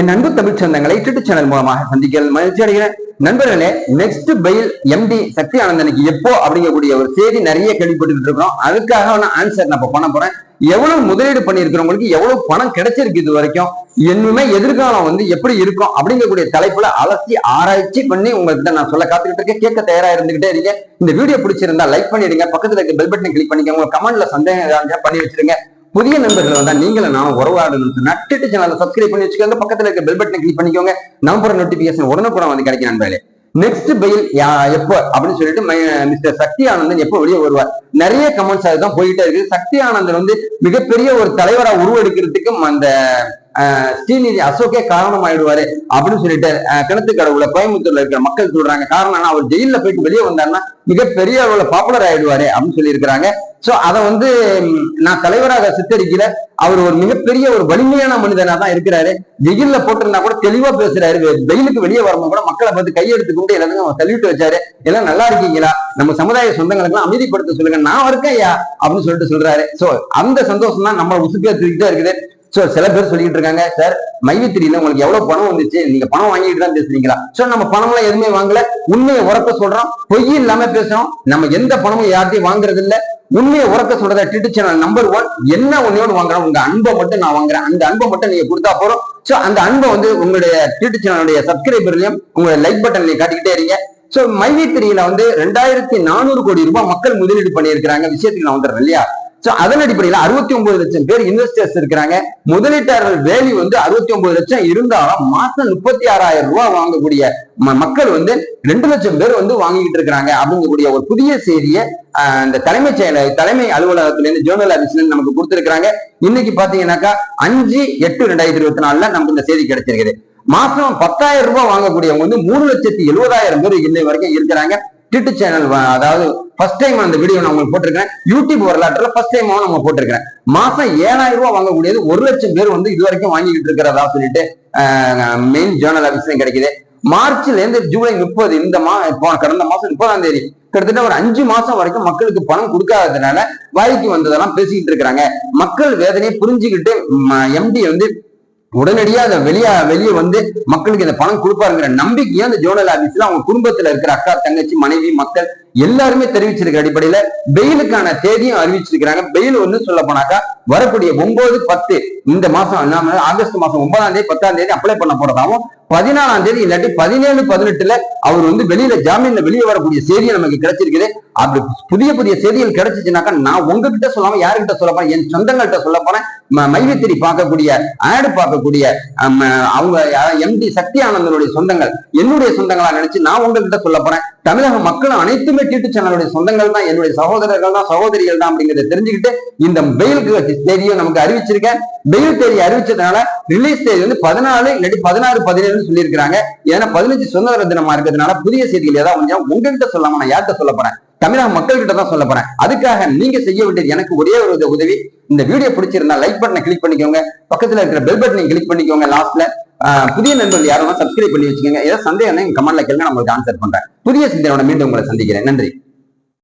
என் அன்பு தமிழ் சொந்தங்களை YouTube channel மூலமாக சந்திக்க மகிழ்ச்சி அடைகிறேன். நண்பர்களே நெக்ஸ்ட் பைல் எம்டி சக்தி ஆனந்தனுக்கு எப்போ அப்படிங்கக்கூடிய ஒரு செய்தி நிறைய கேள்விப்பட்டுக்கிட்டு இருக்கிறோம். அதுக்காக நான் ஆன்சர் நான் இப்போ பண்ண போறேன். எவ்வளவு முதலீடு பண்ணியிருக்கிறவங்களுக்கு எவ்வளவு பணம் கிடைச்சிருக்கு இது வரைக்கும்? இன்னுமே எதிர்காலம் வந்து எப்படி இருக்கும்? அப்படிங்கக்கூடிய தலைப்புல அலசி ஆராய்ச்சி பண்ணி உங்ககிட்ட நான் சொல்ல காத்துக்கிட்டு இருக்கேன். கேட்க தயாரா இருந்துகிட்டே இருக்கீங்க இந்த வீடியோ பிடிச்சிருந்தா லைக் பண்ணிடுங்க. பக்கத்துல இருக்க பெல் பட்டன் கிளிக் பண்ணிக்கோங்க. உங்க கமெண்ட்ல சந்தேகம் பண்ணி வச்சிருங்க. புதிய நண்பர்கள் வந்தா நீங்களும் நானும் உறவாடணும் நட்டுட்டு சேனலை சப்ஸ்கிரைப் பண்ணி வச்சுக்கோங்க. பக்கத்துல இருக்க பெல் பட்டனை கிளிக் பண்ணிக்கோங்க. நம்பர் நோட்டிபிகேஷன் உடனுக்குடன் வந்து கிடைக்கும் நண்பர்களே. நெக்ஸ்ட் பெயில் எப்போ? அப்படின்னு சொல்லிட்டு மிஸ்டர் சக்தி ஆனந்தன் எப்போ வெளியே வருவார். நிறைய கமெண்ட்ஸ் அதுதான் போயிட்டே இருக்கு. சக்தி ஆனந்தன் வந்து மிகப்பெரிய ஒரு தலைவரா உருவெடுக்கிறதுக்கும் அந்த ஸ்ரீநிதி அசோக்கே காரணம் ஆயிடுவாரு அப்படின்னு சொல்லிட்டு கிணத்து கடவுள கோயம்புத்தூர்ல இருக்கிற மக்கள் சொல்றாங்க. காரணம் அவர் ஜெயில போயிட்டு வெளியே வந்தாருன்னா மிகப்பெரிய அளவுல பாப்புலர் ஆயிடுவாரு அப்படின்னு சொல்லி இருக்கிறாங்க சோ அதை வந்து நான் தலைவராக சித்தரிக்கல. அவர் ஒரு மிகப்பெரிய ஒரு வலிமையான மனிதனா தான் இருக்கிறாரு. ஜெயில போட்டிருந்தா கூட தெளிவா பேசுறாரு. வெயிலுக்கு வெளியே வரும்போது கூட மக்களை பார்த்து கையெடுத்து கொண்டு எல்லாத்தையும் அவர் தள்ளிட்டு வச்சாரு. எல்லாம் நல்லா இருக்கீங்களா? நம்ம சமுதாய சொந்தங்களுக்கெல்லாம் அமைதிப்படுத்த சொல்லுங்க. நான் இருக்கேன் ஐயா அப்படின்னு சொல்லிட்டு சொல்றாரு. சோ அந்த சந்தோஷம் தான் நம்ம உசுப்பேற்றிக்கிட்டே இருக்குது. சோ சில பேர் சொல்லிட்டு இருக்காங்க சார் மைவித்திரியில உங்களுக்கு எவ்வளவு பணம் வந்துச்சு? நீங்க பணம் வாங்கிட்டு தான் பேசுறீங்களா? சோ நம்ம பணம் எல்லாம் எதுவுமே வாங்கல. உண்மையை உரக்க சொல்றோம். பொய் இல்லாம பேசுறோம். நம்ம எந்த பணமும் யார்ட்டையும் வாங்குறது இல்ல உண்மையை உரக்க சொல்றத டிட்டு சேனல் நம்பர் ஒன் என்ன ஒன்னு வாங்குறோம் உங்க அன்பை மட்டும் நான் வாங்குறேன். அந்த அன்பை மட்டும் நீங்க கொடுத்தா போறோம் சோ அந்த அன்பை வந்து உங்களுடைய டிட்டு சேனலுடைய சப்ஸ்கிரைபர்லயும் உங்களுடைய லைக் நீங்க காட்டிக்கிட்டே இருங்க. சோ மைவி வந்து ரெண்டாயிரத்தி நானூறு கோடி ரூபாய் மக்கள் முதலீடு பண்ணியிருக்கிறாங்க. விஷயத்துக்கு நான் வந்துடுறேன் இல்லையா? சோ அதன் அடிப்படையில அறுபத்தி ஒன்பது லட்சம் பேர் இன்வெஸ்டர்ஸ் இருக்கிறாங்க. முதலீட்டாளர்கள் வேல்யூ வந்து அறுபத்தி ஒன்பது லட்சம் இருந்தாலும் மாசம் முப்பத்தி ஆறாயிரம் ரூபாய் வாங்கக்கூடிய மக்கள் வந்து ரெண்டு லட்சம் பேர் வந்து வாங்கிட்டு இருக்கிறாங்க. அப்படிங்கக்கூடிய ஒரு புதிய செய்தியை இந்த தலைமைச் செயல தலைமை அலுவலகத்துல இருந்து ஜேர்னல் ஆபீஸ்ல நமக்கு கொடுத்திருக்கிறாங்க. இன்னைக்கு பாத்தீங்கன்னாக்கா அஞ்சு எட்டு ரெண்டாயிரத்தி இருபத்தி நாலுல நமக்கு இந்த செய்தி கிடைச்சிருக்குது. மாசம் பத்தாயிரம் ரூபாய் வாங்கக்கூடியவங்க வந்து மூணு லட்சத்தி எழுபதாயிரம் பேர் இன்னை வரைக்கும் இருக்கிறாங்க. டிட்டு சேனல் அதாவது ஃபர்ஸ்ட் டைம் அந்த வீடியோ நான் உங்களுக்கு போட்டிருக்கேன். யூடியூப் வரலாற்றுல ஃபர்ஸ்ட் டைம் நம்ம போட்டிருக்கிறேன் மாசம் ஏழாயிரம் ரூபாய் வாங்கக்கூடியது ஒரு லட்சம் பேர் வந்து இது வரைக்கும் வாங்கிட்டு இருக்கிறதா சொல்லிட்டு மெயின் ஜேர்னல் ஆஃபீஸ்லையும் கிடைக்குது. மார்ச்ல இருந்து ஜூலை முப்பது இந்த மா கடந்த மாசம் முப்பதாம் தேதி கிட்டத்தட்ட ஒரு அஞ்சு மாசம் வரைக்கும் மக்களுக்கு பணம் கொடுக்காததுனால வாய்க்கு வந்ததெல்லாம் பேசிக்கிட்டு இருக்கிறாங்க. மக்கள் வேதனையை புரிஞ்சுக்கிட்டு எம்டி வந்து உடனடியா அதை வெளியே வெளியே வந்து மக்களுக்கு இந்த பணம் கொடுப்பாருங்கிற நம்பிக்கையும் அந்த ஜோனல் ஆபீஸ்ல அவங்க குடும்பத்துல இருக்கிற அக்கா தங்கச்சி மனைவி மக்கள் எல்லாருமே தெரிவிச்சிருக்க அடிப்படையில பெயிலுக்கான தேதியும் அறிவிச்சிருக்கிறாங்க. பெயில் ஒண்ணு சொல்ல போனாக்கா வரக்கூடிய ஒன்பது பத்து இந்த மாசம் ஆகஸ்ட் மாசம் ஒன்பதாம் தேதி பத்தாம் தேதி அப்ளை பண்ண போறதாவும் பதினாலாம் தேதி இல்லாட்டி பதினேழு பதினெட்டுல அவர் வந்து வெளியில ஜாமீன்ல வெளியே வரக்கூடிய செய்தியை நமக்கு கிடைச்சிருக்குது. அப்படி புதிய புதிய செய்திகள் கிடைச்சிச்சுனாக்கா நான் உங்ககிட்ட சொல்லாம யாருக்கிட்ட சொல்ல போறேன்? என் சொந்தங்கள்கிட்ட சொல்ல போறேன். மைவித்திரி பார்க்கக்கூடிய ஆடு பார்க்கக்கூடிய அவங்க எம்டி சக்தி ஆனந்தனுடைய சொந்தங்கள் என்னுடைய சொந்தங்களா நினைச்சு நான் உங்ககிட்ட சொல்ல போறேன். தமிழக மக்கள் அனைத்துமே டியூட்டு சேனலுடைய சொந்தங்கள் தான் என்னுடைய சகோதரர்கள் தான் சகோதரிகள் தான் அப்படிங்கறத தெரிஞ்சுக்கிட்டு இந்த பெயிலுக்கு தேதியும் நமக்கு அறிவிச்சிருக்கேன். பெயில் தேதி அறிவிச்சதுனால ரிலீஸ் தேதி வந்து பதினாலு இல்லாட்டி பதினாறு பதினேழு சொல்லியிருக்காங்க ஏன்னா பதினஞ்சு சுதந்திர தினமா இருக்கிறதுனால புதிய செய்திகள் ஏதாவது கொஞ்சம் உங்ககிட்ட சொல்லாம நான் யார்கிட்ட சொல்ல போறேன்? தமிழக மக்கள் கிட்ட தான் சொல்ல போறேன். அதுக்காக நீங்க செய்ய வேண்டியது எனக்கு ஒரே ஒரு உதவி. இந்த வீடியோ பிடிச்சிருந்தா லைக் பட்டனை கிளிக் பண்ணிக்கோங்க. பக்கத்துல இருக்கிற பெல் பட்டனை கிளிக் பண்ணிக்கோங்க லாஸ்ட்ல புதிய நண்பர்கள் யாரும் சப்ஸ்கிரைப் பண்ணி வச்சுக்கோங்க. ஏதாவது சந்தேகம் கமெண்ட்ல கேளுங்க நான் ஆன்சர் பண்றேன். புதிய சிந்தனையோட மீண்டும் உங்களை சந்திக்கிறேன். நன்றி.